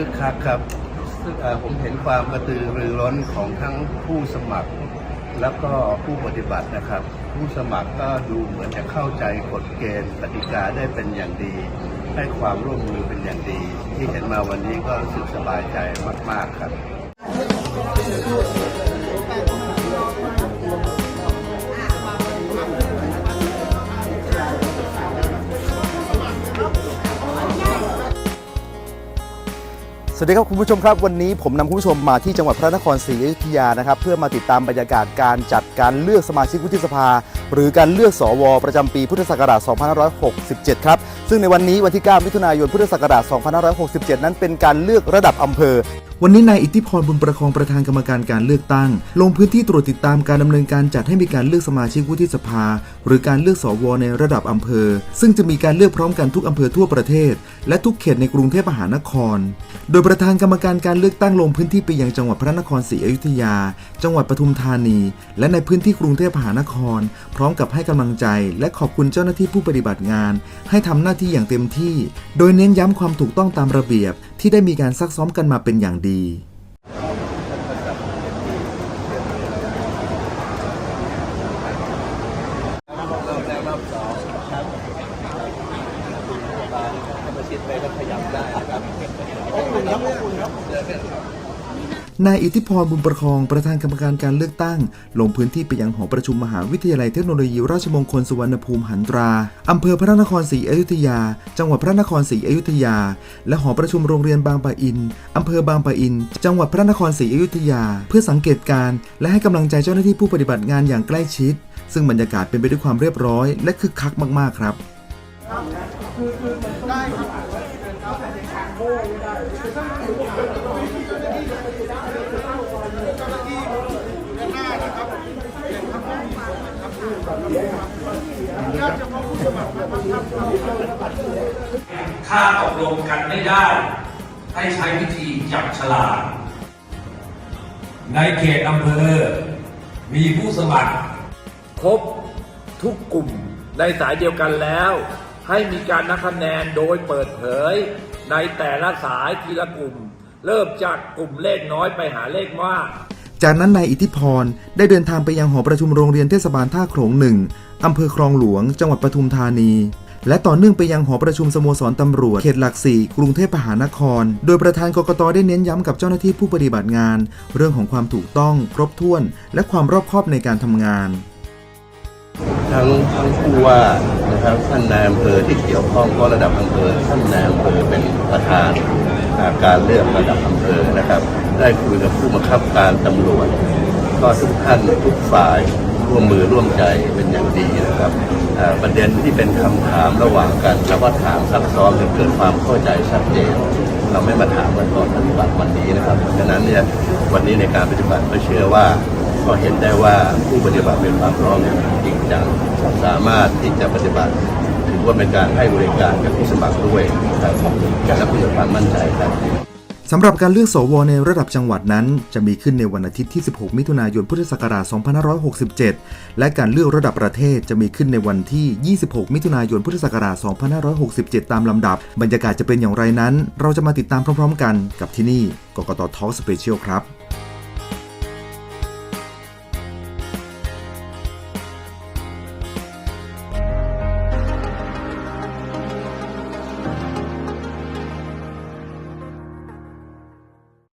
คึกคักครับซึ่งผมเห็นความกระตือรือร้นของทั้งผู้สมัคร แล้วก็ผู้ปฏิบัตินะครับ ผู้สมัครก็ดูเหมือนจะเข้าใจกฎเกณฑ์กติกาได้เป็นอย่างดี ให้ความร่วมมือเป็นอย่างดี ที่เห็นมาวันนี้ก็รู้สึกสบายใจมาก ๆ ครับ สวัสดีครับคุณผู้ชมครับวันนี้ผมนำคุณผู้ชมมาที่จังหวัดพระนครศรีอยุธยานะครับเพื่อมาติดตามบรรยากาศการจัดการเลือกสมาชิกวุฒิสภา หรือการเลือกสว ประจำปีพุทธศักราช 2567 ครับ ซึ่งในวันนี้วันที่ 9 มิถุนายนพุทธศักราช 2567 นั้นเป็นการเลือกระดับอำเภอ วันนี้นายอิทธิพรบุญประคองประธานกรรมการการเลือกตั้ง ลงพื้นที่ตรวจติดตามการดำเนินการจัดให้มีการเลือกสมาชิกวุฒิสภา หรือการเลือกสวในระดับอำเภอ ซึ่งจะมีการเลือกพร้อมกันทุกอำเภอทั่วประเทศ และทุกเขตในกรุงเทพมหานคร โดยประธานกรรมการการเลือกตั้งลงพื้นที่ไปยังจังหวัดพระนครศรีอยุธยา จังหวัดปทุมธานี และในพื้นที่กรุงเทพมหานคร พร้อมกับให้กำลังใจ และขอบคุณเจ้าหน้าที่ผู้ปฏิบัติงาน ให้ทำหน้าที่อย่างเต็มที่ โดยเน้นย้ำความถูกต้องตามระเบียบ ที่ได้มีการซักซ้อมกันมาเป็นอย่างดี นายอิทธิพรบุญประคองประธานกรรมการการเลือกตั้ง ลงพื้นที่ไปยังหอประชุมมหาวิทยาลัยเทคโนโลยีราชมงคลสุวรรณภูมิหันตรา อำเภอพระนครศรีอยุธยา จังหวัดพระนครศรีอยุธยา และหอประชุมโรงเรียนบางปะอิน อำเภอบางปะอิน จังหวัดพระนครศรีอยุธยา เพื่อสังเกตการณ์และให้กำลังใจเจ้าหน้าที่ผู้ปฏิบัติงานอย่างใกล้ชิด ซึ่งบรรยากาศเป็นไปด้วยความเรียบร้อย และคึกคักมากๆครับ ถ้าตกลงกันไม่ได้ ให้ใช้วิธีจับฉลากในเขตอำเภอ มีผู้สมัคร ครบทุกกลุ่มในสายเดียวกันแล้ว ให้มีการนับคะแนนโดยเปิดเผย ในแต่ละสายทีละกลุ่ม เริ่มจากกลุ่มเลขน้อยไปหาเลขมากจากนั้นนายอิทธิพรได้เดินทางไปยังหอประชุมโรงเรียนเทศบาลท่าโขลงหนึ่งอำเภอคลองหลวง จังหวัดปทุมธานี และต่อเนื่องไปยังหอประชุมสโมสรตำรวจเขตหลักสี่กรุงเทพมหานคร โดยประธานกกตได้เน้นย้ำกับเจ้าหน้าที่ผู้ปฏิบัติงาน เรื่องของความถูกต้อง ครบถ้วน และความรอบคอบในการทำงาน ทั้งทั้งผู้ว่า นะครับท่านนายอำเภอที่เกี่ยวข้องก็ระดับอำเภอท่านนายอำเภอเป็นประธานาการเลือกระดับอำเภอนะครับ ได้คุยกับผู้บังคับการตำรวจ ก็ทุกท่านทุกฝ่ายร่วมมือร่วมใจเป็นอย่างดีนะครับประเด็นที่เป็นคำถามระหว่างกันเราก็ถามซักซ้อมจนเกิดความเข้าใจชัดเจน เราไม่มาถามกันก่อนปฏิบัติวันนี้นะครับเพราะฉะนั้นเนี่ยวันนี้ในการปฏิบัติก็เชื่อว่าก็เห็นได้ว่าผู้ปฏิบัติเป็นความพร้อมอย่างจริง สามารถที่จะปฏิบัติถือว่าเป็นการให้บริการกับผู้สมัครด้วยนะครับและผู้มีความมั่นใจครับสำหรับการเลือกสวในระดับจังหวัดนั้น จะมีขึ้นในวันอาทิตย์ที่ 16 มิถุนายน พุทธศักราช 2567 และการเลือกระดับประเทศจะมีขึ้นในวันที่ 26 มิถุนายน พุทธศักราช 2567 ตามลำดับ บรรยากาศจะเป็นอย่างไรนั้น เราจะมาติดตามพร้อม ๆ กันกับที่นี่ กกตทอล์กสเปเชียลครับ